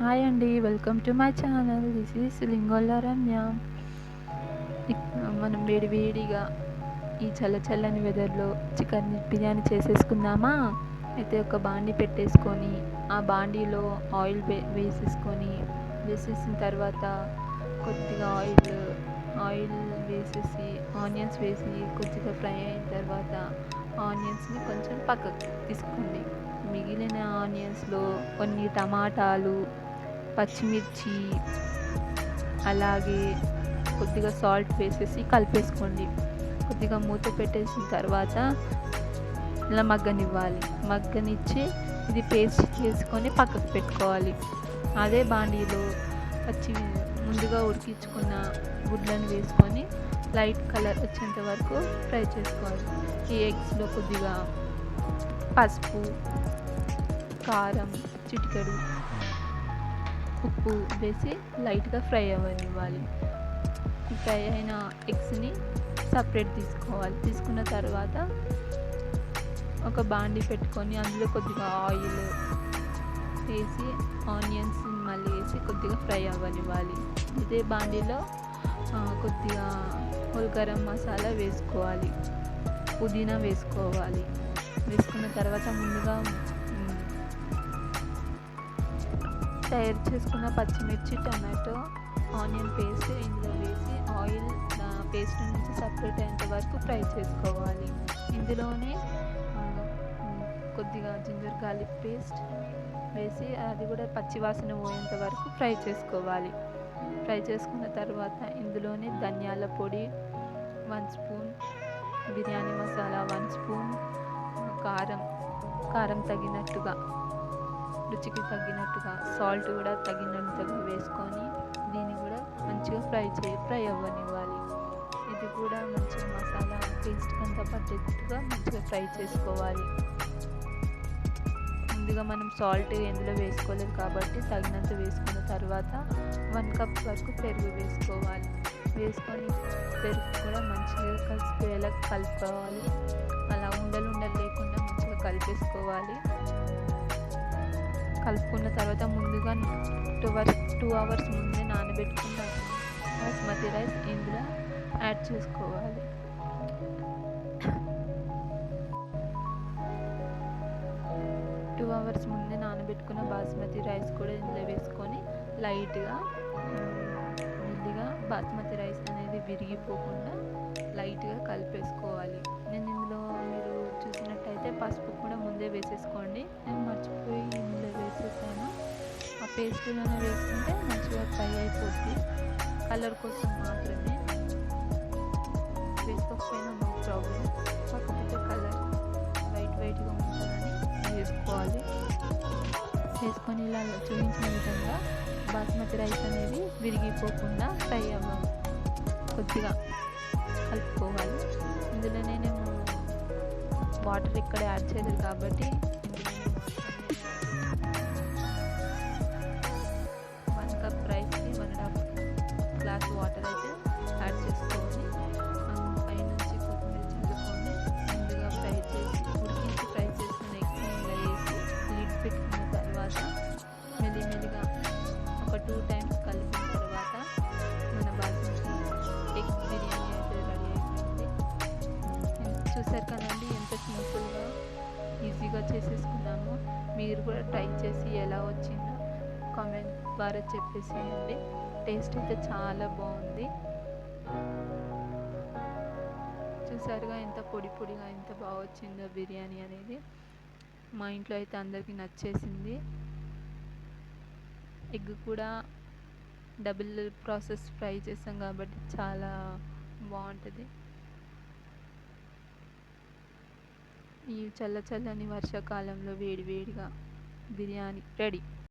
Hi అండి welcome to my channel this is Lingolla Ramya మనం వేడి వేడిగా ఈ చల్ల చల్లని వెదర్లో చికెన్ బిర్యానీ చేసేసుకుందామా? అయితే ఒక బాండి పెట్టేసుకొని ఆ బాండీలో ఆయిల్ వేసేసుకొని వేసేసిన తర్వాత కొద్దిగా ఆయిల్ ఆయిల్ వేసేసి ఆనియన్స్ వేసి కొద్దిగా ఫ్రై అయిన తర్వాత ఆనియన్స్ని కొంచెం పక్కకు తీసుకోండి. మిగిలిన ఆనియన్స్లో కొన్ని టమాటాలు పచ్చిమిర్చి అలాగే కొద్దిగా సాల్ట్ వేసేసి కలిపేసుకోండి. కొద్దిగా మూత పెట్టేసిన తర్వాత ఇలా మగ్గనివ్వాలి. మగ్గనిచ్చి ఇది పేస్ట్ చేసుకొని పక్కకు పెట్టుకోవాలి. అదే బాండీలో పచ్చి ముందుగా ఉడికించుకున్న గుడ్లను వేసుకొని లైట్ కలర్ వచ్చేంత వరకు ఫ్రై చేసుకోవాలి. ఈ ఎగ్స్లో కొద్దిగా పసుపు కారం చిటికెడు ఉప్పు వేసి లైట్గా ఫ్రై అవ్వనివ్వాలి ఫ్రై అయిన ఎగ్స్ని సపరేట్ తీసుకోవాలి. తీసుకున్న తర్వాత ఒక బాండి పెట్టుకొని అందులో కొద్దిగా ఆయిల్ వేసి ఆనియన్స్ మళ్ళీ వేసి కొద్దిగా ఫ్రై అవ్వనివ్వాలి. ఇదే బాండీలో కొద్దిగా హోల్ గరం మసాలా వేసుకోవాలి. పుదీనా వేసుకోవాలి. వేసుకున్న తర్వాత ముందుగా తయారు చేసుకున్న పచ్చిమిర్చి టమాటో ఆనియన్ పేస్ట్ ఇందులో వేసి ఆయిల్ పేస్ట్ నుంచి సపరేట్ అయ్యేంత వరకు ఫ్రై చేసుకోవాలి. ఇందులోనే కొద్దిగా జింజర్ గార్లిక్ పేస్ట్ వేసి అది కూడా పచ్చివాసన పోయేంత వరకు ఫ్రై చేసుకోవాలి. ఫ్రై చేసుకున్న తర్వాత ఇందులోనే ధనియాల పొడి one spoon biryani masala one spoon కారం కారం తగినట్టుగా రుచికి తగ్గినట్టుగా సాల్ట్ కూడా తగినంతగా వేసుకొని దీన్ని కూడా మంచిగా ఫ్రై చేయి ఫ్రై అవ్వనివ్వాలి. ఇది కూడా మంచి మసాలా పేస్ట్ అంతా పట్టేట్టుగా మంచిగా ఫ్రై చేసుకోవాలి. ముందుగా మనం సాల్ట్ ఎందులో వేసుకోలేదు కాబట్టి తగినంత వేసుకున్న తర్వాత వన్ కప్ వరకు పెరుగు వేసుకోవాలి. వేసుకొని పెరుగు కూడా మంచిగా కలిసిపోయేలా కలుపుకోవాలి. అలా ఉండలు ఉండలు లేకుండా మంచిగా కలిపేసుకోవాలి. కలుపుకున్న తర్వాత ముందుగా టూ అవర్స్ టూ అవర్స్ ముందే నానబెట్టుకున్న బాస్మతి రైస్ ఇందులో యాడ్ చేసుకోవాలి. టూ అవర్స్ ముందే నానబెట్టుకున్న బాస్మతి రైస్ కూడా ఇందులో వేసుకొని లైట్గా మెల్లిగా బాస్మతి రైస్ అనేది విరిగిపోకుండా లైట్గా కలిపేసుకోవాలి. నేను ఇందులో మీరు చూసినట్టయితే పసుపు కూడా ముందే వేసేసుకోండి. నేను మర్చిపో పేస్ట్లోనే వేసుకుంటే మంచిగా ఫ్రై అయిపోద్ది. కలర్ కోసం మాత్రమే వేసుకోకపోయినా నో ప్రాబ్లం కాకపోతే కలర్ వైట్ వైట్గా ఉంటుందని వేసుకోవాలి. వేసుకొని ఇలా చూపించిన విధంగా బాస్మతి రైస్ అనేది విరిగిపోకుండా ఫ్రై అవ్వాలి. కొద్దిగా కలుపుకోవాలి. ఇందులోనే నేను వాటర్ ఇక్కడ యాడ్ చేయలేదు కాబట్టి చేసేసుకున్నాము మీరు కూడా ట్రై చేసి ఎలా వచ్చిందో కామెంట్ ద్వారా చెప్పేసేయండి. టేస్ట్ అయితే చాలా బాగుంది. చూసారుగా ఎంత పొడి పొడిగా ఎంత బాగా వచ్చిందో బిర్యానీ అనేది. మా ఇంట్లో అయితే అందరికీ నచ్చేసింది. ఎగ్ కూడా డబుల్ ప్రాసెస్ ఫ్రై చేసాం కాబట్టి చాలా బాగుంటుంది. ఈ చల్ల చల్లని వర్షాకాలంలో వేడి వేడిగా బిర్యానీ రెడీ.